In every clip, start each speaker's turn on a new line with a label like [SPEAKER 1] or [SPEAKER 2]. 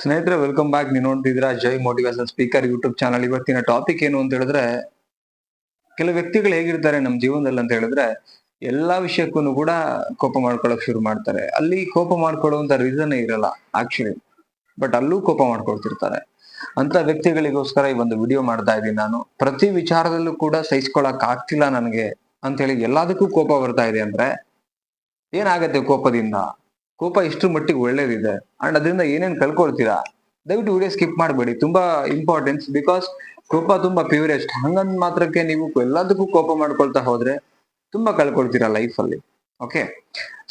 [SPEAKER 1] ಸ್ನೇಹಿತರೆ welcome back ನೀವು ನೋಡ್ತಿದ್ದೀರಾ? Jai motivation speaker YouTube channel ಇವತ್ತಿನ ಟಾಪಿಕ್ ಏನು ಅಂತ ಹೇಳಿದ್ರೆ ಕೆಲವು ವ್ಯಕ್ತಿಗಳು ಹೇಗಿರ್ತಾರೆ ನಮ್ಮ ಜೀವನದಲ್ಲಿ ಅಂತ ಹೇಳಿದ್ರೆ, ಎಲ್ಲಾ ವಿಷಯಕ್ಕೂ ಕೂಡ ಕೋಪ ಮಾಡ್ಕೊಳಕ್ ಶುರು ಮಾಡ್ತಾರೆ. ಅಲ್ಲಿ ಕೋಪ ಮಾಡ್ಕೊಳ್ಳುವಂತ ರೀಸನ್ ಇರಲ್ಲ ಆಕ್ಚುಲಿ ಬಟ್ ಅಲ್ಲೂ ಕೋಪ ಮಾಡ್ಕೊಳ್ತಿರ್ತಾರೆ. ಅಂತ ವ್ಯಕ್ತಿಗಳಿಗೋಸ್ಕರ ಈ ಒಂದು ವಿಡಿಯೋ ಮಾಡ್ತಾ ಇದ್ದೀನಿ ನಾನು. ಪ್ರತಿ ವಿಚಾರದಲ್ಲೂ ಕೂಡ ಸಹಿಸ್ಕೊಳಕ್ ಆಗ್ತಿಲ್ಲ ನನಗೆ. ಅಂತ ಹೇಳಿ ಎಲ್ಲದಕ್ಕೂ ಕೋಪ ಬರ್ತಾ ಇದೆ ಅಂದ್ರೆ, ಏನಾಗತ್ತೆ ಕೋಪದಿಂದ? ಕೋಪ ಇಷ್ಟು ಮಟ್ಟಿಗೆ ಒಳ್ಳೇದಿದೆ. ಅಂಡ್ ಅದರಿಂದ ಏನೇನು ಕಲ್ಕೊಳ್ತೀರಾ ದಯವಿಟ್ಟು ವಿಡಿಯೋ ಸ್ಕಿಪ್ ಮಾಡಬೇಡಿ. ತುಂಬಾ ಇಂಪಾರ್ಟೆನ್ಸ್ ಬಿಕಾಸ್ ಕೋಪ ತುಂಬಾ ಪ್ಯೂರೆಸ್ಟ್ ಹಂಗಂದ್ ಮಾತ್ರಕ್ಕೆ ನೀವು ಎಲ್ಲದಕ್ಕೂ ಕೋಪ ಮಾಡ್ಕೊಳ್ತಾ ಹೋದ್ರೆ ತುಂಬಾ ಕಳ್ಕೊಳ್ತೀರಾ ಲೈಫ್ ಅಲ್ಲಿ. ಓಕೆ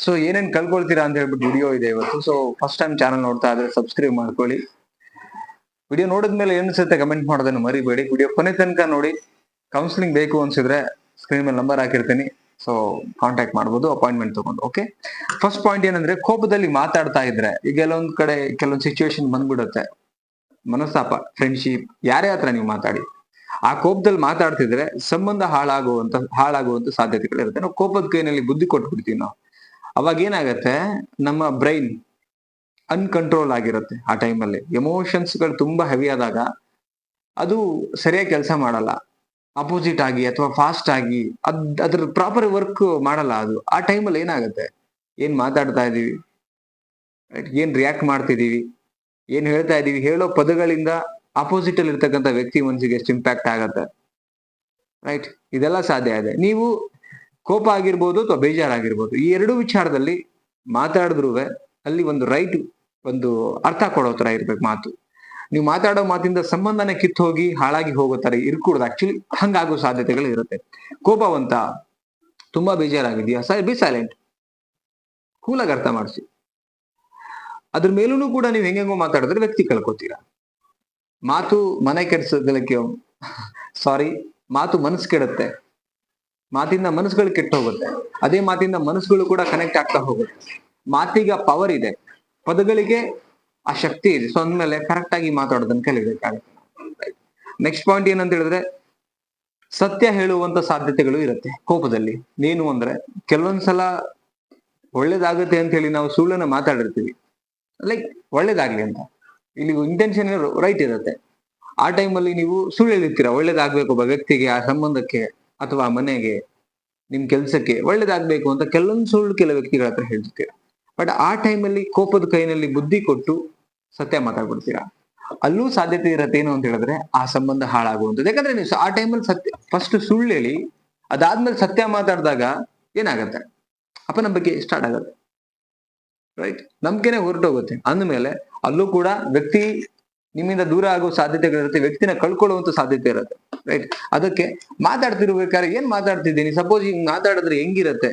[SPEAKER 1] ಸೊ ಏನೇನು ಕಳ್ಕೊಳ್ತೀರಾ ಅಂತ ಹೇಳ್ಬಿಟ್ಟು ವಿಡಿಯೋ ಇದೆ ಇವತ್ತು. ಸೊ ಫಸ್ಟ್ ಟೈಮ್ ಚಾನಲ್ ನೋಡ್ತಾ ಇದ್ರೆ ಸಬ್ಸ್ಕ್ರೈಬ್ ಮಾಡ್ಕೊಳ್ಳಿ. ವಿಡಿಯೋ ನೋಡಿದ್ಮೇಲೆ ಏನು ಅನ್ಸುತ್ತೆ ಕಮೆಂಟ್ ಮಾಡೋದನ್ನು ಮರಿಬೇಡಿ. ವಿಡಿಯೋ ಕೊನೆ ತನಕ ನೋಡಿ. ಕೌನ್ಸಿಲಿಂಗ್ ಬೇಕು ಅನ್ಸಿದ್ರೆ ಸ್ಕ್ರೀನ್ ಮೇಲೆ ನಂಬರ್ ಹಾಕಿರ್ತೀನಿ. ಸೊ ಕಾಂಟ್ಯಾಕ್ಟ್ ಮಾಡ್ಬೋದು ಅಪಾಯಿಂಟ್ಮೆಂಟ್ ತಗೊಂಡು ಓಕೆ ಫಸ್ಟ್ ಪಾಯಿಂಟ್ ಏನಂದ್ರೆ, ಕೋಪದಲ್ಲಿ ಮಾತಾಡ್ತಾ ಇದ್ರೆ, ಈಗ ಕೆಲವೊಂದ್ ಕಡೆ ಕೆಲವೊಂದು ಸಿಚುವೇಶನ್ ಬಂದ್ಬಿಡುತ್ತೆ. ಮನಸ್ತಾಪ ಫ್ರೆಂಡ್ಶಿಪ್ ಯಾರೇ ಹತ್ರ ನೀವು ಮಾತಾಡಿ. ಆ ಕೋಪದಲ್ಲಿ ಮಾತಾಡ್ತಿದ್ರೆ, ಸಂಬಂಧ ಹಾಳಾಗುವಂತ ಹಾಳಾಗುವಂತ ಸಾಧ್ಯತೆಗಳಿರುತ್ತೆ. ನಾವು ಕೋಪದ ಕೈನಲ್ಲಿ ಬುದ್ಧಿ ಕೊಟ್ಬಿಡ್ತೀವಿ ನಾವು. ಅವಾಗ ಏನಾಗತ್ತೆ, ನಮ್ಮ ಬ್ರೈನ್ ಅನ್ಕಂಟ್ರೋಲ್ ಆಗಿರುತ್ತೆ ಆ ಟೈಮಲ್ಲಿ ಎಮೋಷನ್ಸ್ಗಳು ತುಂಬಾ ಹೆವಿ ಆದಾಗ, ಅದು ಸರಿಯಾಗಿ ಕೆಲಸ ಮಾಡಲ್ಲ. ಅಪೋಸಿಟ್ ಆಗಿ ಅಥವಾ ಫಾಸ್ಟ್ ಆಗಿ ಅದ್, ಅದ್ರ ಪ್ರಾಪರ್ ವರ್ಕ್ ಮಾಡಲ್ಲ ಅದು. ಆ ಟೈಮಲ್ಲಿ ಏನಾಗುತ್ತೆ? ಏನ್ ಮಾತಾಡ್ತಾ ಇದೀವಿ? ಏನ್ ರಿಯಾಕ್ಟ್ ಮಾಡ್ತಿದೀವಿ ಏನ್ ಹೇಳ್ತಾ ಇದೀವಿ ಹೇಳೋ ಪದಗಳಿಂದ ಅಪೋಸಿಟ್ ಅಲ್ಲಿ ಇರ್ತಕ್ಕಂಥ ವ್ಯಕ್ತಿ ಮನಸ್ಸಿಗೆ ಎಷ್ಟು ಇಂಪ್ಯಾಕ್ಟ್ ಆಗತ್ತೆ? ರೈಟ್ ಇದೆಲ್ಲ ಸಾಧ್ಯ ಇದೆ. ನೀವು ಕೋಪ ಆಗಿರ್ಬೋದು ಅಥವಾ ಬೇಜಾರಾಗಿರ್ಬೋದು. ಈ ಎರಡು ವಿಚಾರದಲ್ಲಿ ಮಾತಾಡಿದ್ರೂ ಅಲ್ಲಿ ಒಂದು ರೈಟ್ ಒಂದು ಅರ್ಥ ಕೊಡೋ ತರ ಇರ್ಬೇಕು ಮಾತು. ನೀವು ಮಾತಾಡೋ ಮಾತಿಂದ ಸಂಬಂಧನೇ ಕಿತ್ತು ಹೋಗಿ ಹಾಳಾಗಿ ಹೋಗುತ್ತಾರೆ ತರ ಇರ್ಕೂಡ್ದು. ಆಕ್ಚುಲಿ ಹಂಗಾಗೋ ಸಾಧ್ಯತೆಗಳು ಇರುತ್ತೆ. ಕೋಪವಂತ ತುಂಬಾ ಬೇಜಾರಾಗಿದೆಯಾ ಸರ್ ಬಿ ಸೈಲೆಂಟ್ ಕೂಲಾಗಿ ಅರ್ಥ ಮಾಡಿಸಿ. ಅದ್ರ ಮೇಲೂ ಕೂಡ ನೀವು ಹೆಂಗೆಂಗೋ ಮಾತಾಡಿದ್ರೆ ವ್ಯಕ್ತಿ ಕಳ್ಕೊತೀರಾ? ಮಾತು ಮನೆ ಕೆಡ್ಸೋದಕ್ಕೆ ಸಾರಿ ಮಾತು ಮನಸ್ಸು ಕೆಡುತ್ತೆ. ಮಾತಿಂದ ಮನಸ್ಸುಗಳು ಕೆಟ್ಟ ಹೋಗುತ್ತೆ. ಅದೇ ಮಾತಿಂದ ಮನಸ್ಸುಗಳು ಕೂಡ ಕನೆಕ್ಟ್ ಆಗ್ತಾ ಹೋಗುತ್ತೆ. ಮಾತಿಗೆ ಪವರ್ ಇದೆ. ಪದಗಳಿಗೆ ಆ ಶಕ್ತಿ ಇದೆ. ಸೊ ಅಂದ್ಮೇಲೆ ಕರೆಕ್ಟ್ ಆಗಿ ಮಾತಾಡೋದನ್ನ ಕಲಿಬೇಕಾಗುತ್ತೆ. ನೆಕ್ಸ್ಟ್ ಪಾಯಿಂಟ್ ಏನಂತ ಹೇಳಿದ್ರೆ, ಸತ್ಯ ಹೇಳುವಂತ ಸಾಧ್ಯತೆಗಳು ಇರುತ್ತೆ ಕೋಪದಲ್ಲಿ. ಏನು ಅಂದ್ರೆ ಕೆಲವೊಂದ್ಸಲ ಒಳ್ಳೇದಾಗುತ್ತೆ ಅಂತ ಹೇಳಿ ನಾವು ಸುಳ್ಳನ್ನ ಮಾತಾಡಿರ್ತೀವಿ. ಲೈಕ್ ಒಳ್ಳೇದಾಗ್ಲಿ ಅಂತ. ಇಲ್ಲಿ ಇಂಟೆನ್ಷನ್ ರೈಟ್ ಇರುತ್ತೆ. ಆ ಟೈಮಲ್ಲಿ ನೀವು ಸುಳ್ಳು ಹೇಳಿರ್ತೀರಾ. ಒಳ್ಳೇದಾಗ್ಬೇಕು ಒಬ್ಬ ವ್ಯಕ್ತಿಗೆ, ಆ ಸಂಬಂಧಕ್ಕೆ ಅಥವಾ ಮನೆಗೆ, ನಿಮ್ ಕೆಲ್ಸಕ್ಕೆ ಒಳ್ಳೇದಾಗ್ಬೇಕು ಅಂತ ಕೆಲವೊಂದು ಸುಳ್ಳು ಕೆಲವು ವ್ಯಕ್ತಿಗಳ ಹತ್ರ ಹೇಳ್ತೀರಾ ಬಟ್ ಆ ಟೈಮಲ್ಲಿ ಕೋಪದ ಕೈನಲ್ಲಿ ಬುದ್ಧಿ ಕೊಟ್ಟು ಸತ್ಯ ಮಾತಾಡ್ಬಿಡ್ತೀರಾ? ಅಲ್ಲೂ ಸಾಧ್ಯತೆ ಇರತ್ತೆ ಏನು ಅಂತ ಹೇಳಿದ್ರೆ ಆ ಸಂಬಂಧ ಹಾಳಾಗುವಂಥದ್ದು. ಯಾಕಂದ್ರೆ ನೀವು ಆ ಟೈಮಲ್ಲಿ ಸತ್ಯ ಫಸ್ಟ್ ಸುಳ್ಳು ಹೇಳಿ, ಅದಾದ್ಮೇಲೆ ಸತ್ಯ ಮಾತಾಡಿದಾಗ ಏನಾಗತ್ತೆ? ಬಗ್ಗೆ ಸ್ಟಾರ್ಟ್ ಆಗತ್ತೆ. ರೈಟ್ ನಂಬಿಕೆನೆ ಹೊರಟೋಗುತ್ತೆ. ಅಂದಮೇಲೆ ಅಲ್ಲೂ ಕೂಡ ವ್ಯಕ್ತಿ ನಿಮ್ಮಿಂದ ದೂರ ಆಗೋ ಸಾಧ್ಯತೆಗಳಿರುತ್ತೆ ವ್ಯಕ್ತಿನ ಕಳ್ಕೊಳ್ಳುವಂತ ಸಾಧ್ಯತೆ ಇರುತ್ತೆ. ರೈಟ್ ಅದಕ್ಕೆ ಮಾತಾಡ್ತಿರ್ಬೇಕಾದ್ರೆ ಏನ್ ಮಾತಾಡ್ತಿದ್ದೀನಿ? ಸಪೋಸ್ ಹಿಂಗ್ ಮಾತಾಡಿದ್ರೆ ಹೆಂಗಿರತ್ತೆ?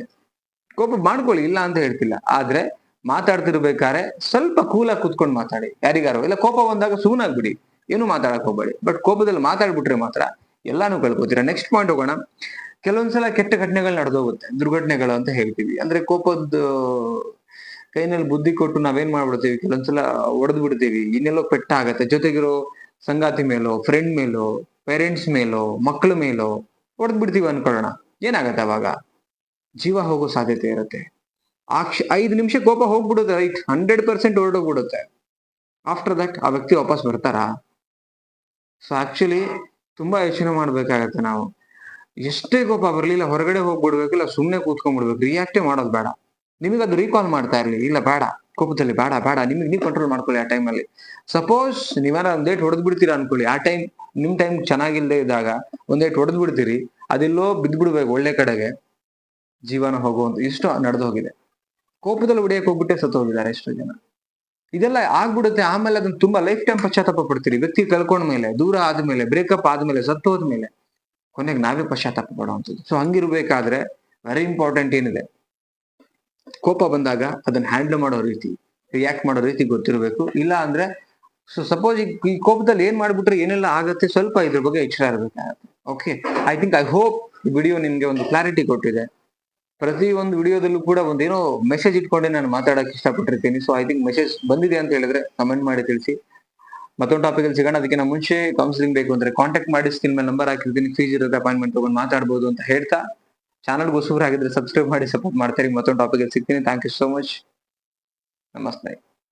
[SPEAKER 1] ಕೋಪ ಮಾಡ್ಕೊಳ್ಳಿ, ಇಲ್ಲ ಅಂತ ಹೇಳ್ತಿಲ್ಲ. ಆದ್ರೆ ಮಾತಾಡ್ತಿರ್ಬೇಕಾದ್ರೆ ಸ್ವಲ್ಪ ಕೂಲಾಗಿ ಕುತ್ಕೊಂಡು ಮಾತಾಡಿ. ಯಾರಿಗಾರು? ಇಲ್ಲ, ಕೋಪ ಬಂದಾಗ ಸುಮ್ಮನಾಗ್ಬಿಡಿ ಏನು ಮಾತಾಡಕ್ ಹೋಗ್ಬೇಡಿ. ಬಟ್ ಕೋಪದಲ್ಲಿ ಮಾತಾಡ್ಬಿಟ್ರೆ ಮಾತ್ರ ಎಲ್ಲಾನು ಕಳ್ಕೊತೀರಾ. ನೆಕ್ಸ್ಟ್ ಪಾಯಿಂಟ್ ಹೋಗೋಣ. ಕೆಲವೊಂದ್ಸಲ ಕೆಟ್ಟ ಘಟನೆಗಳು ನಡೆದೋಗುತ್ತೆ. ದುರ್ಘಟನೆಗಳು ಅಂತ ಹೇಳ್ತೀವಿ. ಅಂದ್ರೆ ಕೋಪದ ಕೈನಲ್ಲಿ ಬುದ್ಧಿ ಕೊಟ್ಟು ನಾವೇನ್ ಮಾಡ್ಬಿಡ್ತೀವಿ? ಕೆಲವೊಂದ್ಸಲ ಹೊಡೆದ್ ಬಿಡ್ತೀವಿ ಇನ್ನೆಲ್ಲೋ ಪೆಟ್ಟ ಆಗತ್ತೆ ಜೊತೆಗಿರೋ ಸಂಗಾತಿ ಮೇಲೋ ಫ್ರೆಂಡ್ ಮೇಲೋ ಪೇರೆಂಟ್ಸ್ ಮೇಲೋ ಮಕ್ಕಳ ಮೇಲೋ ಹೊಡೆದ್ ಬಿಡ್ತೀವಿ ಅನ್ಕೊಳ್ಳೋಣ. ಏನಾಗತ್ತೆ ಅವಾಗ? ಜೀವ ಹೋಗೋ ಸಾಧ್ಯತೆ ಇರುತ್ತೆ. ಆ ಕ್ಷ ಐದು ನಿಮಿಷ ಕೋಪ ಹೋಗ್ಬಿಡುತ್ತೆ, ರೈಟ್ ಹಂಡ್ರೆಡ್ ಪರ್ಸೆಂಟ್ ಹೊರಡೋಗ್ಬಿಡುತ್ತೆ. ಆಫ್ಟರ್ ದಟ್ ಆ ವ್ಯಕ್ತಿ ವಾಪಸ್ ಬರ್ತಾರಾ? ಸೊ ಆಕ್ಚುಲಿ ತುಂಬಾ ಯೋಚನೆ ಮಾಡ್ಬೇಕಾಗತ್ತೆ ನಾವು. ಎಷ್ಟೇ ಕೋಪ ಬರಲಿಲ್ಲ, ಹೊರಗಡೆ ಹೋಗ್ಬಿಡ್ಬೇಕಿಲ್ಲ ಸುಮ್ನೆ ಕೂತ್ಕೊಂಡ್ಬಿಡ್ಬೇಕು ರಿಯಾಕ್ಟೇ ಮಾಡೋದು ಬೇಡ. ನಿಮಗೆ ಅದು ರೀಕಾಲ್ ಮಾಡ್ತಾ ಇರಲಿ, ಇಲ್ಲ ಬೇಡ, ಕೋಪದಲ್ಲಿ ಬೇಡ ಬೇಡ, ನಿಮಗೆ ನೀವು ಕಂಟ್ರೋಲ್ ಮಾಡ್ಕೊಳ್ಳಿ ಆ ಟೈಮಲ್ಲಿ ಸಪೋಸ್ ನೀವೇನ ಒಂದ್ ಡೇಟ್ ಹೊಡೆದ್ ಬಿಡ್ತೀರಾ ಅನ್ಕೊಳ್ಳಿ, ಆ ಟೈಮ್ ನಿಮ್ ಟೈಮ್ ಚೆನ್ನಾಗಿಲ್ಲದೆ ಇದ್ದಾಗ ಒಂದ್ ಡೇಟ್ ಹೊಡೆದ್ ಬಿಡ್ತೀರಿ ಅದೆಲ್ಲೋ ಬಿದ್ದು ಬಿಡ್ಬೇಕು ಒಳ್ಳೆ ಕಡೆಗೆ. ಜೀವನ ಹೋಗುವಂತ ಇಷ್ಟು ನಡೆದು ಹೋಗಿದೆ. ಕೋಪದಲ್ಲಿ ಹೊಡಿಯಕ್ ಹೋಗ್ಬಿಟ್ಟೆ ಸತ್ತು ಹೋಗಿದ್ದಾರೆ ಎಷ್ಟೋ ಜನ. ಇದೆಲ್ಲ ಆಗ್ಬಿಡುತ್ತೆ, ಆಮೇಲೆ ಅದನ್ನ ತುಂಬಾ ಲೈಫ್ ಟೈಮ್ ಪಶ್ಚಾತ್ತಾಪ ಪಡ್ತೀರಿ. ವ್ಯಕ್ತಿ ಕಳ್ಕೊಂಡ್ಮೇಲೆ ದೂರ ಆದ್ಮೇಲೆ ಬ್ರೇಕಪ್ ಆದ್ಮೇಲೆ ಸತ್ತೋದ್ಮೇಲೆ ಕೊನೆಗೆ ನಾವೇ ಪಶ್ಚಾತ್ತಾಪ ಪಡುವಂಥದ್ದು. ಸೊ ಹಂಗಿರ್ಬೇಕಾದ್ರೆ ವೆರಿ ಇಂಪಾರ್ಟೆಂಟ್ ಏನಿದೆ. ಕೋಪ ಬಂದಾಗ ಅದನ್ನ ಹ್ಯಾಂಡಲ್ ಮಾಡೋ ರೀತಿ ರಿಯಾಕ್ಟ್ ಮಾಡೋ ರೀತಿ ಗೊತ್ತಿರಬೇಕು. ಇಲ್ಲ ಅಂದ್ರೆ ಸೊ ಸಪೋಸ್ ಈ ಕೋಪದಲ್ಲಿ ಏನ್ ಮಾಡ್ಬಿಟ್ರೆ ಏನೆಲ್ಲ ಆಗುತ್ತೆ, ಸ್ವಲ್ಪ ಇದ್ರ ಬಗ್ಗೆ ಎಚ್ಚರ ಇರಬೇಕಾಗುತ್ತೆ. Okay I think I hope video ನಿಮ್ಗೆ ಒಂದು ಕ್ಲಾರಿಟಿ ಕೊಟ್ಟಿದೆ. ಪ್ರತಿ ಒಂದು ವಿಡಿಯೋದಲ್ಲೂ ಕೂಡ ಒಂದೇನೋ ಮೆಸೇಜ್ ಇಟ್ಕೊಂಡೆ ನಾನು ಮಾತಾಡಕ್ ಇಷ್ಟಪಟ್ಟಿರ್ತೀನಿ. ಸೊ ಐ ಥಿಂಕ್ ಮೆಸೇಜ್ ಬಂದಿದೆ ಅಂತ ಹೇಳಿದ್ರೆ ಕಮೆಂಟ್ ಮಾಡಿ ತಿಳಿಸಿ. ಮತ್ತೊಂದು ಟಾಪಿಕ್ ಅಲ್ಲಿ ಸಿಗೋಣ. ಅದಕ್ಕೆ ಮುಂಚೆ ಕೌನ್ಸಿಲಿಂಗ್ ಬೇಕು ಅಂದ್ರೆ ಕಾಂಟ್ಯಾಕ್ಟ್ ಮಾಡಿ ಸ್ಕ್ರೀನ್ ಮೇಲೆ ನಂಬರ್ ಹಾಕಿರ್ತೀನಿ. ಫೀಸ್ ಇರೋದ ಅಪಾಯಿಂಟ್ಮೆಂಟ್ ತಗೊಂಡು ಮಾತಾಡ್ಬೋದು ಅಂತ ಹೇಳ್ತಾ. ಚಾನಲ್ಗೆ ಹೊಸಬ್ರು ಆಗಿದ್ರೆ ಸಬ್ಸ್ಕ್ರೈಬ್ ಮಾಡಿ ಸಪೋರ್ಟ್ ಮಾಡ್ತಾರೆ ಮತ್ತೊಂದು ಟಾಪಿಕ್ ಅಲ್ಲಿ ಸಿಗ್ತೀನಿ. ಥ್ಯಾಂಕ್ ಯು ಸೋ ಮಚ್ ನಮಸ್ತೆ